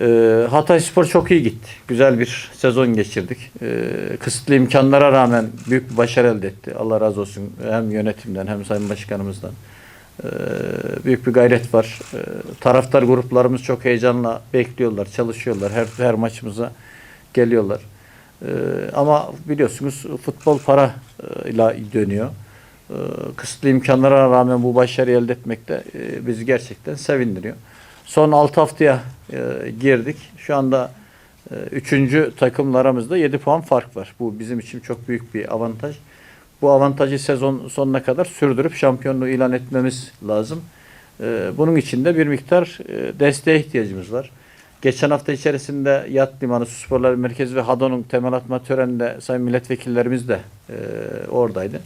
Ee, Hatay Spor çok iyi gitti. Güzel bir sezon geçirdik. Ee, kısıtlı imkanlara rağmen büyük bir başarı elde etti. Allah razı olsun hem yönetimden hem Sayın Başkanımızdan. Ee, büyük bir gayret var. Ee, taraftar gruplarımız çok heyecanla bekliyorlar, çalışıyorlar. Her, her maçımıza geliyorlar. Ee, ama biliyorsunuz futbol para e, ile dönüyor. Ee, kısıtlı imkanlara rağmen bu başarıyı elde etmek de e, bizi gerçekten sevindiriyor. Son 6 haftaya e, girdik. Şu anda 3. takımlarımızda 7 puan fark var. Bu bizim için çok büyük bir avantaj. Bu avantajı sezon sonuna kadar sürdürüp şampiyonluğu ilan etmemiz lazım. E, bunun için de bir miktar e, desteğe ihtiyacımız var. Geçen hafta içerisinde Yat Limanı Su Sporları Merkezi ve HADO'nun temel atma töreninde sayın milletvekillerimiz de e, oradaydı.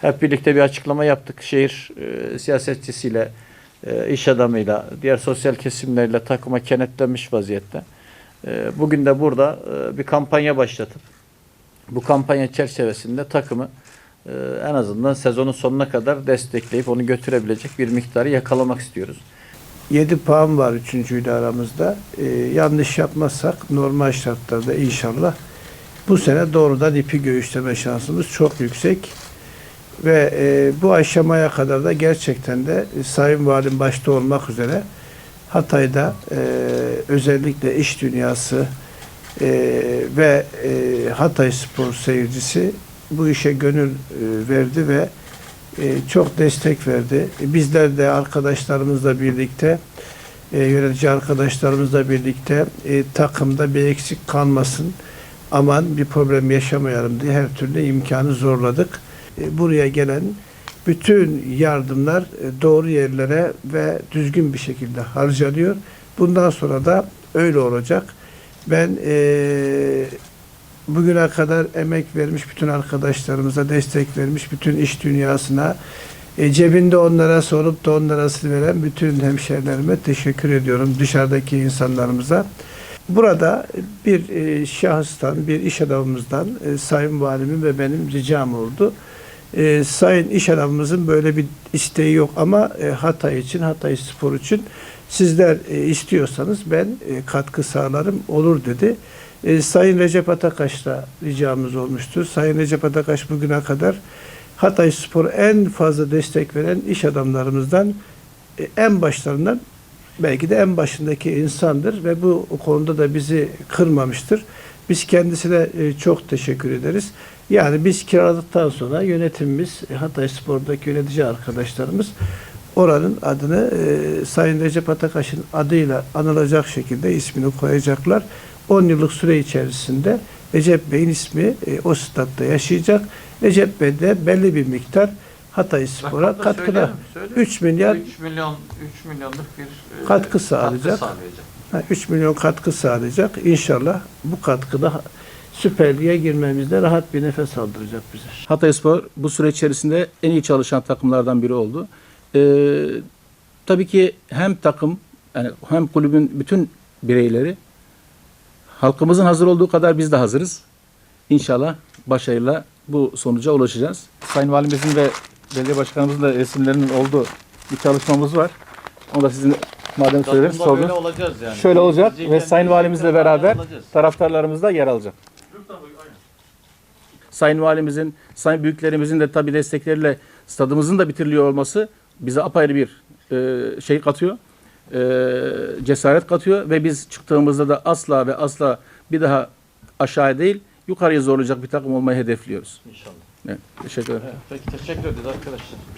Hep birlikte bir açıklama yaptık. Şehir e, siyasetçisiyle, e, iş adamıyla, diğer sosyal kesimlerle takıma kenetlenmiş vaziyette. E, bugün de burada e, bir kampanya başlatıp bu kampanya çerçevesinde takımı e, en azından sezonun sonuna kadar destekleyip onu götürebilecek bir miktarı yakalamak istiyoruz. 7 puan var üçüncüyle aramızda. Ee, yanlış yapmazsak normal şartlarda inşallah bu sene doğrudan ipi göğüsleme şansımız çok yüksek. Ve e, bu aşamaya kadar da gerçekten de e, Sayın Valim başta olmak üzere Hatay'da e, özellikle iş dünyası e, ve e, Hatay spor seyircisi bu işe gönül e, verdi ve e, çok destek verdi. E, Bizler de arkadaşlarımızla birlikte e, yönetici arkadaşlarımızla birlikte e, takımda bir eksik kalmasın aman bir problem yaşamayalım diye her türlü imkanı zorladık. E, buraya gelen bütün yardımlar e, doğru yerlere ve düzgün bir şekilde harcanıyor. Bundan sonra da öyle olacak. Ben e, bugüne kadar emek vermiş bütün arkadaşlarımıza, destek vermiş bütün iş dünyasına, e, cebinde onlara sorup da onlara sil veren bütün hemşerilerime teşekkür ediyorum dışarıdaki insanlarımıza. Burada bir e, şahıstan, bir iş adamımızdan e, Sayın Valimin ve benim ricam oldu. E, sayın iş adamımızın böyle bir isteği yok ama e, Hatay için, Hatay Spor için sizler e, istiyorsanız ben e, katkı sağlarım olur dedi. E, Sayın Recep Atakaş'la ricamız olmuştur. Sayın Recep Atakaş bugüne kadar Hatay Spor'a en fazla destek veren iş adamlarımızdan e, en başlarından belki de en başındaki insandır ve bu konuda da bizi kırmamıştır. Biz kendisine e, çok teşekkür ederiz. Yani biz kiraladıktan sonra yönetimimiz, e, Hatay Spor'daki yönetici arkadaşlarımız oranın adını e, Sayın Recep Atakaş'ın adıyla anılacak şekilde ismini koyacaklar. 10 yıllık süre içerisinde Recep Bey'in ismi e, o statta yaşayacak. Recep Bey de belli bir miktar Hatay Spor'a katkıda söyleyelim, söyleyelim. 3 milyar 3 milyon 3 milyonluk bir e, Katkı sağlayacak. katkı sağlayacak. Ha, 3 milyon katkı sağlayacak. İnşallah bu katkıda Süper Lig'e girmemizde rahat bir nefes aldıracak bize. Hatayspor bu süre içerisinde en iyi çalışan takımlardan biri oldu. Ee, tabii ki hem takım yani hem kulübün bütün bireyleri halkımızın hazır olduğu kadar biz de hazırız. İnşallah başarıyla bu sonuca ulaşacağız. Sayın Valimizin ve belediye başkanımızın da resimlerinin olduğu bir çalışmamız var. Onu da sizin madem söylediniz Takımda böyle olacağız yani. Şöyle olacak ve Sayın Valimizle beraber alacağız. taraftarlarımız da yer alacak. Sayın Valimizin, Sayın Büyüklerimizin de tabii destekleriyle stadımızın da bitiriliyor olması bize apayrı bir e, şey katıyor. E, cesaret katıyor ve biz çıktığımızda da asla ve asla bir daha aşağı değil yukarıya zorlayacak bir takım olmayı hedefliyoruz. İnşallah. Evet, teşekkür ederim. Evet, peki teşekkür ederiz arkadaşlar.